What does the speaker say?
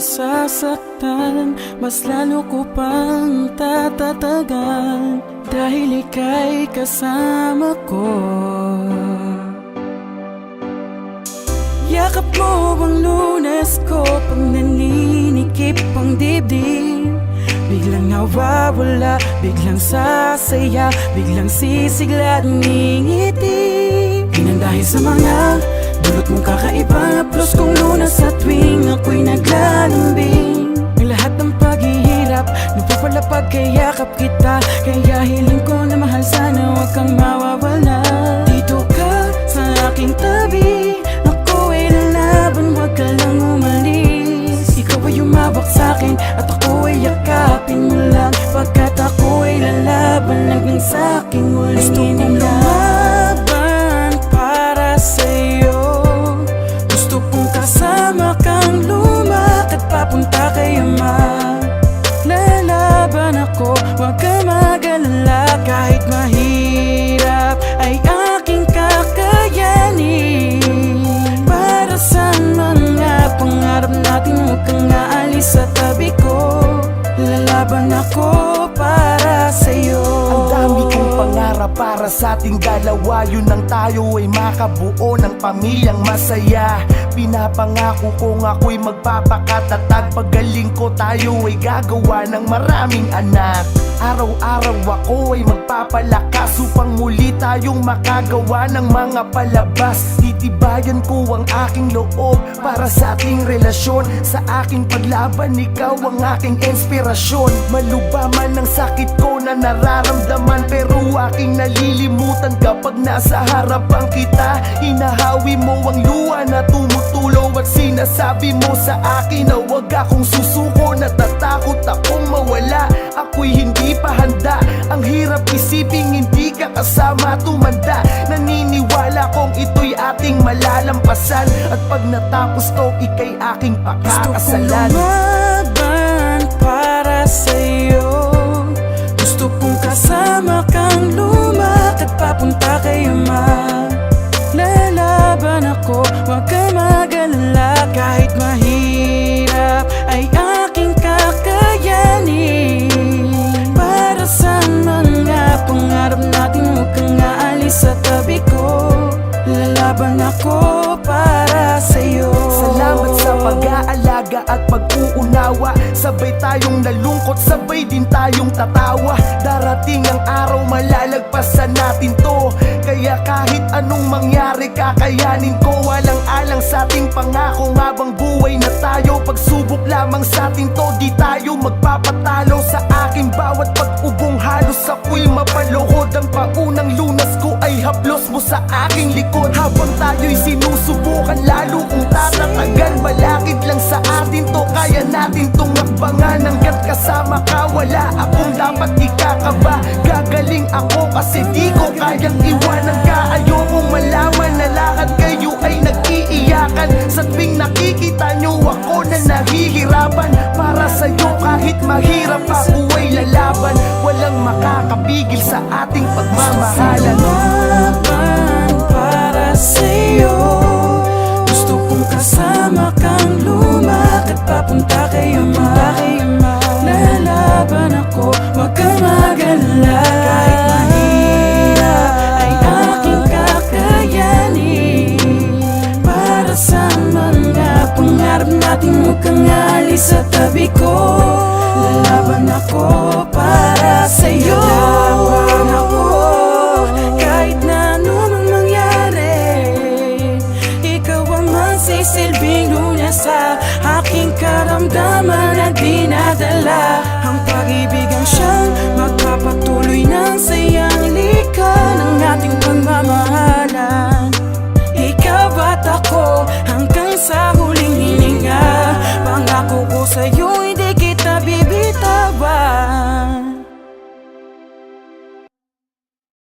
masasaktan Mas lalo ko pang tatatagan Dahil ika'y kasama ko. Yakap mo ang lunas ko Pag naninikip ang dibdib? Biglang nawawala, biglang sasaya Biglang sisigla at ngingiti. Dahil sa mga Dulot mong kakaiba Plus kung ako'y naglalambing. Ang lahat ng paghihirap Napapalapag kay yakap kita. Kaya hiling ko na mahal sana Huwag kang mawawala para sa ating dalawa. Yun ang tayo ay makabuo ng pamilyang masaya. Pinapangako kong ako'y magpapakatatag. Pagaling ko tayo ay gagawa ng maraming anak Araw-araw ako ay magpapalakas Upang muli tayong makagawa ng mga palabas. Titibayan ko ang aking loob Para sa ating relasyon. Sa aking paglaban, ikaw ang aking inspirasyon. Maluba man ang sakit ko na nararamdaman Pero aking nalilimutan kapag nasa harapan kita. Hinahawi mo ang luha na tumutulo At sinasabi mo sa akin na huwag akong susuko. Natatakot akong mawala. Ako'y hindi pa handa Ang hirap isiping hindi ka kasama tumanda. Naniniwala kong ito'y ating malalampasan. At pag natapos to, ika'y aking Gusto kong pakakasalan lumaban para sa'yo. Gusto kong kasama kang lumakad papunta kay ama. Lalaban ako, huwag ka at pag-uunawa. Sabay tayong nalungkot, sabay din tayong tatawa. Darating ang araw, malalagpasan natin to. Kaya kahit anong mangyari, kakayanin ko. Walang alang sa ating pangako Habang buhay na tayo, pagsubok lamang sa atin to Di tayo magpapatalo. Sa aking bawat pag-ubong Halos ako'y mapaluhod. Ang paunang lunas ko ay haplos mo sa aking likod. Habang tayo'y sinusubukan ako kasi di ko kayang iwanan. Ka Ayokong malaman na lahat kayo ay nag-iiyakan. Sa tuwing nakikita nyo ako na nahihirapan Para sa'yo kahit mahirap ako ay lalaban. Walang makakapigil sa ating pagmamahalan. Lumaban para sa'yo Gusto kong kasama kang lumakad Papunta kay ama. Lalaban ako, huwag kang mag-alala alis sa tabi ko. Lalaban ako